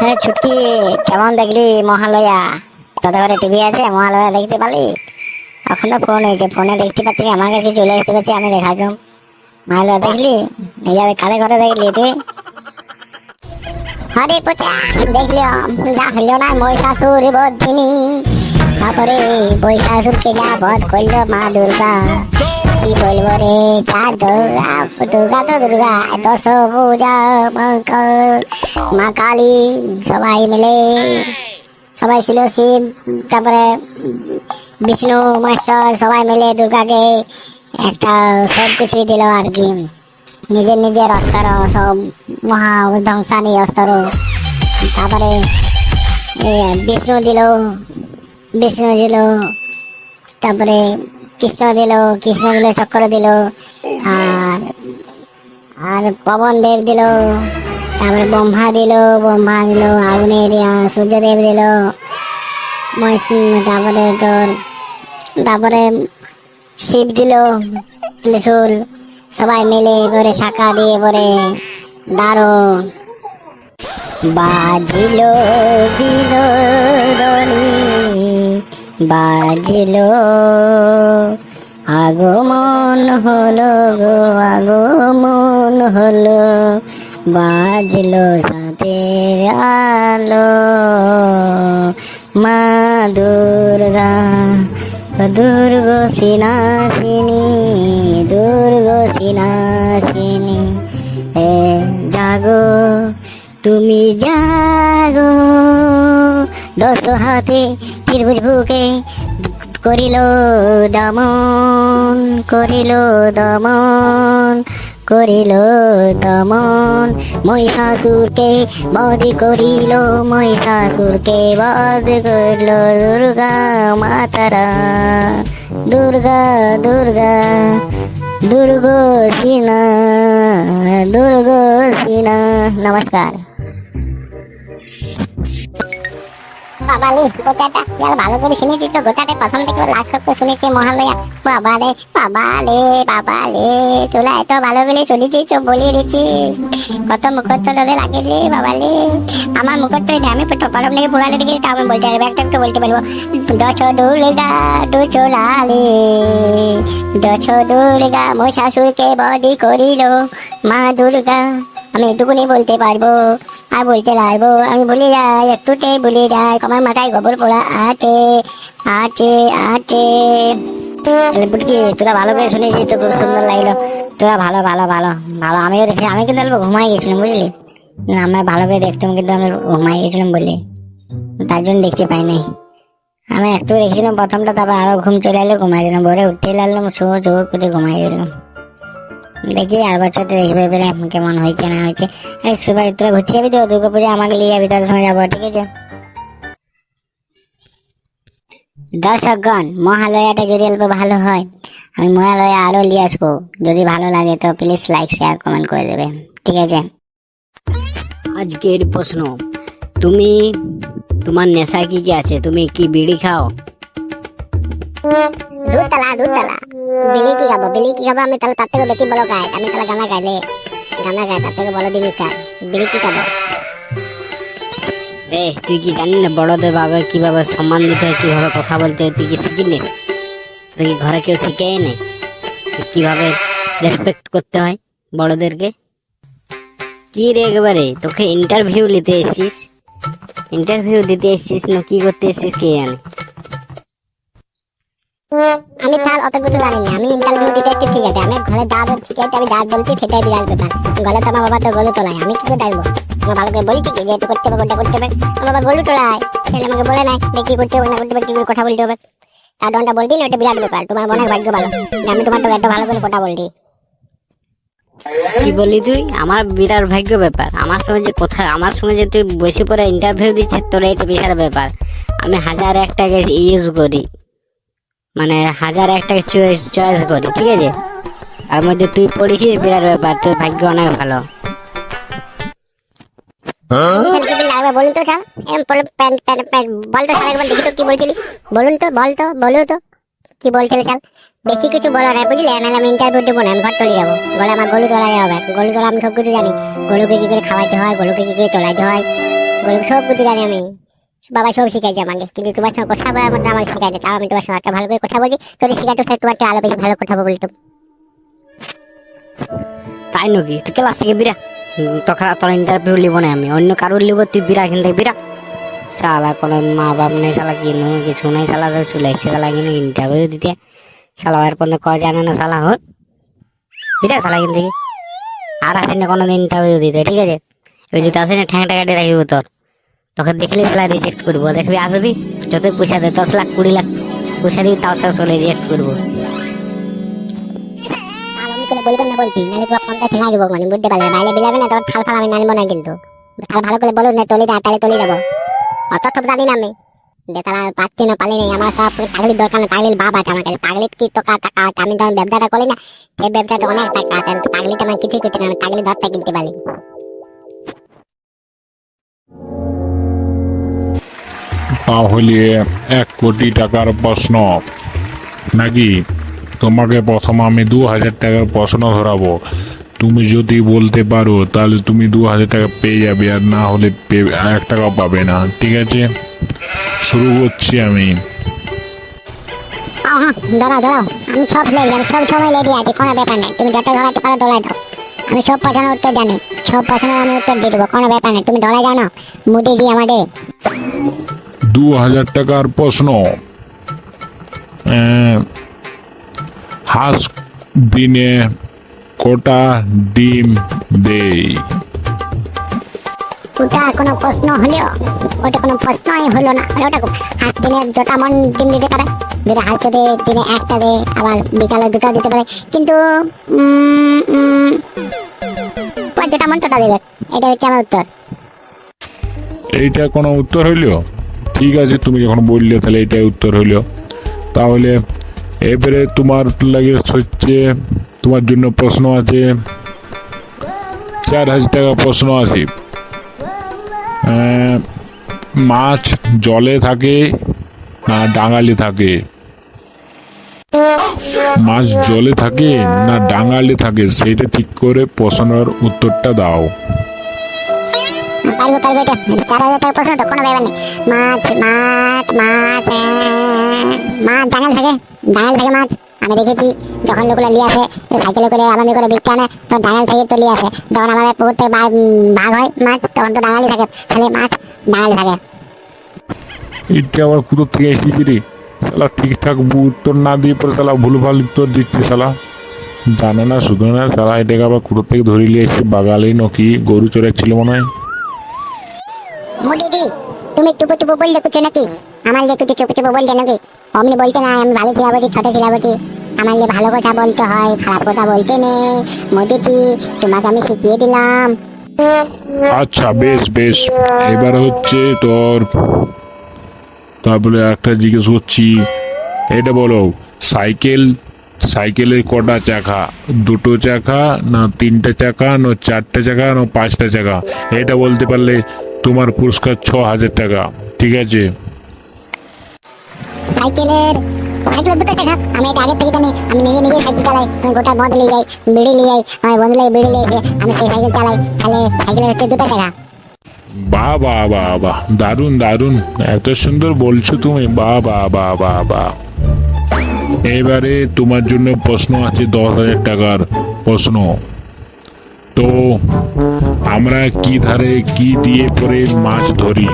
হ্যাঁ ছুটকি কেমন দেখলি মহালয়া? তোদের ঘরে টিভি আছে, মহালয়া দেখতে পারলি? এখন তো ফোন হয়েছে ফোনে দেখতে পাচ্ছি, আমার কাছে চলে আসতে পারছি আমি দেখা যাম মহালয়া দেখলি? যাবে কালে ঘরে দেখলি তুই? আরে পচা দেখলিও যা হলো না মহিষাসুর বধিনী তারপরে মহিষাসুরকে যা বধ করল মা দুর্গা। কি বলব রে, যা দুর্গা দুর্গা তো দুর্গা দশ পূজা মা কালী, সবাই মিলে, সবাই ছিল শিব, তারপরে বিষ্ণু, মহেশ্বর, সবাই মিলে দুর্গাকে একটা সব কিছুই দিল আর কি। নিজের নিজের অস্ত্র, সব মহা ধ্বংসানি অস্ত্র। তারপরে বিষ্ণু দিল বিষ্ণু দিল তারপরে কৃষ্ণ দিল কৃষ্ণ দিল চক্র দিল আর আর পবন দেব দিল তারপরে ব্রহ্মা দিল ব্রহ্মা দিল আগুনের আহ, সূর্যদেব দিল মহিষ- তারপরে তোর তারপরে শিব দিল ত্রিশূল সবাই মিলে এবারে শাখা দিয়ে এবারে দারুণ বাজিল বিনোদনী। বাজিল। আগমন হলো গো, আগমন হলো। বাজলো সাথের আলো। মা দুর্গা, দুর্গ সিনাসিনী দুর্গ সিনাসিনী, এ জাগো, তুমি জাগো। দশ হাতে ত্রিভুজ বুকে করিল দমন করিল দমন করিল দমন। মহিষাসুরকে বধ করিল, মহিষাসুরকে বধ করিল দুর্গা মাতারা। দুর্গা দুর্গা দুর্গ সিনা দুর্গ সিনা নমস্কার। বাবালি গোটাটা। ভালো করে শুনেছি তো গোটাটা প্রথম থেকে লাস্ট শুনেছি মহালয়া বাবা রে বাবা রে বাবা রে তোরা এত ভালো দিচ্ছিস কত লাগে রে বাবা রে আমার এটা, আমি টপারম থেকে পুরানো দিকে আমি বলতে পারব, একটা একটু বলতে পারব। দশ দুর্গা দুচো লালে দশ দুর্গা, মহিষাসুরকে বডি করিল মা দুর্গা। আমি এটুকুনি বলতে পারব। আর বলতে পারব আমি ভুলে যাই একটুতেই ভুলে যাই আমার মাথায় গোবর পোড়া আছে আছে আছে। বুটকি তোরা ভালো করে শুনেছিস তো খুব সুন্দর লাগল। তোরা ভালো ভালো ভালো ভালো। আমিও দেখি আমি কিন্তু অল্প ঘুমাই গেছিলাম বুঝলি? না, আমি ভালো করে দেখতাম কিন্তু আমি ঘুমাই গেছিলাম বলি। তার জন্য দেখতে পাই নাই। আমি একটু দেখছিলাম প্রথমটা তারপর আরও ঘুম চলে এলো ঘুমাই দিলাম ভোরে উঠতে লাগলাম শো শো করে ঘুমাই গেলাম দেখি আর বছর দেখবে এবারে কেমন হয়েছে না হয়েছে। এই সুবাই তোরা ঘুরতে যাবি তো? দুর্গা পুজো, আমাকে নিয়ে যাবি, তাদের সঙ্গে যাব, ঠিক আছে? দর্শকগণ, মহালয়াটা যদি অল্প ভালো হয়, আমি মহালয়া আরও নিয়ে আসব। যদি ভালো লাগে তো প্লিজ লাইক শেয়ার কমেন্ট করে দেবে, ঠিক আছে? আজকের প্রশ্ন, তুমি, তোমার নেশা কি কি আছে? তুমি কি বিড়ি খাও? দুধতলা দুধতলা। বিলি কি খাব? বিলি কি খাব? আমি তাহলে তার থেকে বেশি বলো খাই। আমি তাহলে গানা গাইলে গানা গাই, তার থেকে বলো দিবি খাই বিলি কি খাব? এ তুই কি জানি না বড়দের বাবা কীভাবে সম্মান দিতে হয়, কীভাবে কথা বলতে হয়, তুই কি শিখিনি তুই কি ঘরে কেউ শিখেই নেই কীভাবে রেসপেক্ট করতে হয় বড়দেরকে? কি রে একেবারে? তোকে ইন্টারভিউ নিতে এসছিস? ইন্টারভিউ দিতে এসছিস না কি করতে এসছিস কে জানে? আমি ইন্টারভিউ দিতে একটু ঠিক আছে, আমি ঘরে ঠিক আছে, আমি যা বলছি সেটাই ব্যাপার গলে বাবা তো গলু তোলায় আমি কি করে ডাকবো আমার ভালো করে বলি কি যে এটা করতে হবে করতে হবে। আমার বাবা গলু তোলায় তাহলে আমাকে বলে নাই যে করতে হবে, না করতে হবে করে কথা বলতে হবে? বলতি না বিরাট ব্যাপার, তোমার মনে ভাগ্য ভালো। আমি তোমার তো এত ভালো করে কথা বলছি। কি বলি তুই? আমার বিরাট ভাগ্য ব্যাপার। আমার সঙ্গে যে কথা আমার সঙ্গে যে তুই বসে পড়ে ইন্টারভিউ দিচ্ছিস, তোর এটা বিশাল ব্যাপার। আমি হাজার একটাকে ইউজ করি। মানে হাজার একটা চয়েস চয়েস করি ঠিক আছে? তার মধ্যে তুই পড়েছিস বিরাট ব্যাপার তোর ভাগ্য অনেক ভালো। লাগবে বলুন তো স্যার। এম প্যান্ট প্যান্ট প্যান্ট বল তো স্যার একবার দেখি তো কি বলছিলি? বলুন তো বল তো বলো তো। কি বলছিলে স্যার? বেশি কিছু বলার নাই বুঝলি? নাহলে আমি ইন্টারভিউ দেবো না আমি ঘর চলে যাব। গলে আমার গরু তোলা হবে। গরু তোলা আমি সব কিছু জানি। গরুকে কি করে খাওয়াইতে হয় গরুকে কি করে চলাইতে হয়? ওগুলো সব কিছু জানি আমি। বাবা সব শিখাইছে আমাকে। কিন্তু তোমার সঙ্গে কথা বলার মধ্যে আমাকে শিখাইছে তাও আমি তোমার সঙ্গে ভালো করে কথা বলি। তোর শিখাতে থাকতে তোমার আরও বেশি ভালো কথা বলতো তাই নাকি? তুই ক্লাস থেকে বিরা তখন তোর ইন্টারভিউ লিব না আমি। অন্য কারোর লিব তুই বিরা থেকে বিরা শালা কোনো মা বাপ নেই, শালা কি নো কিছু নেই, শালা তো চলে এসছে শালা কিন্তু ইন্টারভিউ দিতে। শালা এর পর্যন্ত কয় জানে না শালা হোক বিরা শালা কিন্তু আর আসেন না কোনো দিন ইন্টারভিউ দিতে, ঠিক আছে? ওই যদি আসেন ঠ্যাংটা কাটে রাখিব তোর। তোকে দেখলে শালা রিজেক্ট করব। দেখবি আসবি যতই পয়সা দে, দশ লাখ, কুড়ি লাখ, পয়সা দিবি, তাও তাও চলে রিজেক্ট করব। তখন কিন্তু। তাহলে তাহলে ব্যবসাটা অনেক টাকা কিনতে পারি। তাহলে এক কোটি টাকার প্রশ্ন। নাকি তোমাকে প্রথম আমি দু হাজার টাকার প্রশ্ন ধরাবো। তুমি যদি বলতে পারো, তাহলে তুমি দু হাজার টাকা পেয়ে যাবে, আর না হলে এক টাকাও পাবে না। ঠিক আছে? শুরু করছি আমি। আমি সব আমি সব প্রশ্নের উত্তর জানি। সব প্রশ্নের আমি উত্তর দিয়ে দেবো, কোনো ব্যাপার নেই। তুমি দৌড়াই যাও না। মুদি দিয়ে আমাদের দু হাজার টাকার প্রশ্ন। আহ, হাঁস দিনে কটা ডিম দেয়? ওটা কোনো প্রশ্ন হলেও ওটা কোনো প্রশ্নই হলো না। মানে ওটা হাত দিনে যটা মন ডিম দিতে পারে। যদি হাত যদি দিনে একটা দেয় আবার বিকালে দুটো দিতে পারে। কিন্তু যেটা মন তোটা দেবে। এটা হচ্ছে আমার উত্তর। এইটা কোনো উত্তর হইল? ঠিক আছে, তুমি যখন বললে তাহলে এটাই উত্তর হইল তাহলে এবারে তোমার লাগে হচ্ছে, তোমার জন্য প্রশ্ন আছে, চার হাজার টাকা প্রশ্ন আছে। মাছ জলে থাকে না ডাঙালে থাকে? মাছ জলে থাকে না ডাঙালে থাকে? সেইটা ঠিক করে প্রশ্নের উত্তরটা দাও। পারব পারব এটা চার হাজার টাকা তো কোনো ব্যাপার নেই। মাছ মাছ মাছ মাছ জাঙাল থাকে জাঙাল থাকে মাছ। আমি দেখেছি, যখন লোকগুলো নিয়ে আসে, সাইকেলে করে আমাদের করে বিকতে আনে, তো ডাঙাল থেকে তো নিয়ে আসে। যখন আমাদের পুকুর থেকে ভাগ হয়, মাছ, তখন তো ডাঙালি থাকে। তাহলে মাছ ডাঙালি থাকে। এটা আবার কোথা থেকে এসেছি রে। শালা ঠিকঠাক উত্তর না দিয়ে পরে শালা ভুলভাল উত্তর দিচ্ছে, শালা। জানে না, শুধু না, শালা, এটাকে আবার কোথা থেকে ধরে নিয়ে এসে বাগালে নাকি। গরু চড়ে ছিল মনে হয়। মুদিদি তুমি টুপু টুপু বললে কিছু নাকি? আমার যে কিছু চুপু চুপু বলতে নাকি? অমনি বলতে না আমি ভালো ছিলাবতি ছোট ছিলাবতি আমার যে ভালো কথা বলতে হয়, খারাপ কথা বলতে নেই। মোদিজি তোমাকে আমি শিখিয়ে দিলাম। আচ্ছা বেশ বেশ। এবার হচ্ছে তোর, তারপরে একটা জিজ্ঞেস করছি। এটা বলো, সাইকেল, সাইকেলের কটা চাকা? দুটো চাকা না তিনটে চাকা, না চারটে চাকা, না পাঁচটা চাকা? এটা বলতে পারলে তোমার পুরস্কার ছ হাজার টাকা ঠিক আছে? সাইকেলের সাইকেলের দুটো টাকা। আমি এটা আগে থেকে জানি আমি নিজে নিজে সাইকেল চালাই আমি গোটা মদ নিয়ে যাই বিড়ি নিয়ে যাই আমার বন্ধু লাগে বিড়ি নিয়ে আমি সেই সাইকেল চালাই তাহলে সাইকেলের হচ্ছে দুটো টাকা। বাহ বাহ বাহ বাহ দারুণ দারুণ এত সুন্দর বলছো তুমি বাহ বাহ বাহ বাহ বাহ এবারে তোমার জন্য প্রশ্ন আছে দশ হাজার টাকার প্রশ্ন। তো আমরা কি ধারে কি দিয়ে পরে মাছ ধরি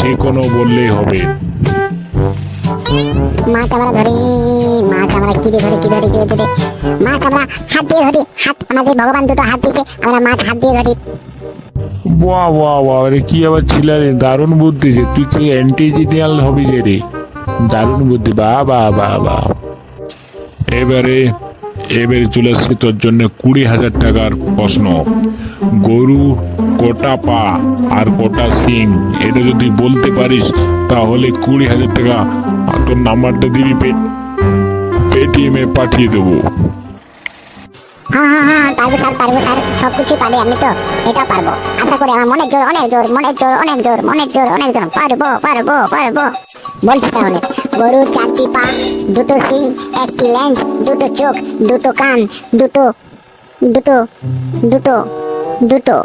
যে কোনো বললেই হবে। মাছ আমরা ধরি মাছ আমরা কি দিয়ে ধরি কি ধরি কি ধরি মাছ আমরা হাত দিয়ে ধরি হাত আমাদের ভগবান দুটো হাত দিয়েছে আমরা মাছ হাত দিয়ে ধরি। বাহ বাহ বাহ রে কি আবার ছিল রে দারুণ বুদ্ধি যে তুই তো অ্যান্টিজিনিয়াল হবি যে রে। দারুণ বুদ্ধি বাহ বাহ বাহ। এবারে এবারে চলে আসছে তোর জন্য কুড়ি হাজার টাকার প্রশ্ন। গরু, কটা পা আর কটা সিং এটা যদি বলতে পারিস, তাহলে কুড়ি হাজার টাকা তোর নাম্বারটা দিবি পেটিএমে পাঠিয়ে দেবো। হ্যাঁ হ্যাঁ হ্যাঁ জোর, অনেক জোর অনেক জোর অনেক জোর, পারব পারব পারব। বলছি তাহলে। গরু, চারটি পা, দুটো সিং একটি লেন্স দুটো চোখ, দুটো কান, দুটো দুটো দুটো দুটো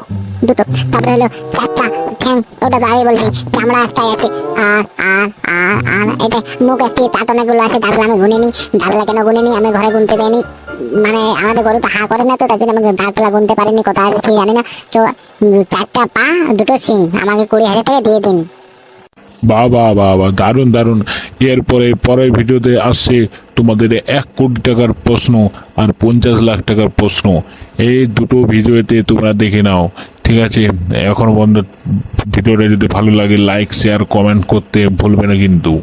দুটো। তারপরে হলো চারটা ঠ্যাং, ওটা আগে বলছি, চামড়া একটাই আছে। আর আর আর আর এটা মুখ একটি দাঁত আছে দাঁতগুলো আমি গুনে নিই দাঁতগুলো কেন গুনে নিই আমি ঘরে গুনতে পাইনি মানে আমাদের গরুটা হা করে না তো, তার জন্য আমাকে দাঁতগুলো গুনতে পারিনি, কোথায় আছে, ঠিক জানি না। তো চারটা পা, দুটো সিং আমাকে কুড়ি হাজার টাকা দিয়ে দিন। বাবা বাহ দারুণ দারুণ। এরপরে পরের ভিডিওতে আসছে তোমাদের এক কোটি টাকার প্রশ্ন আর পঞ্চাশ লাখ টাকার প্রশ্ন। এই দুটো ভিডিওতে তোমরা দেখে নাও, ঠিক আছে? এখনও বন্ধু, ভিডিওটা যদি ভালো লাগে লাইক শেয়ার কমেন্ট করতে ভুলবে না কিন্তু।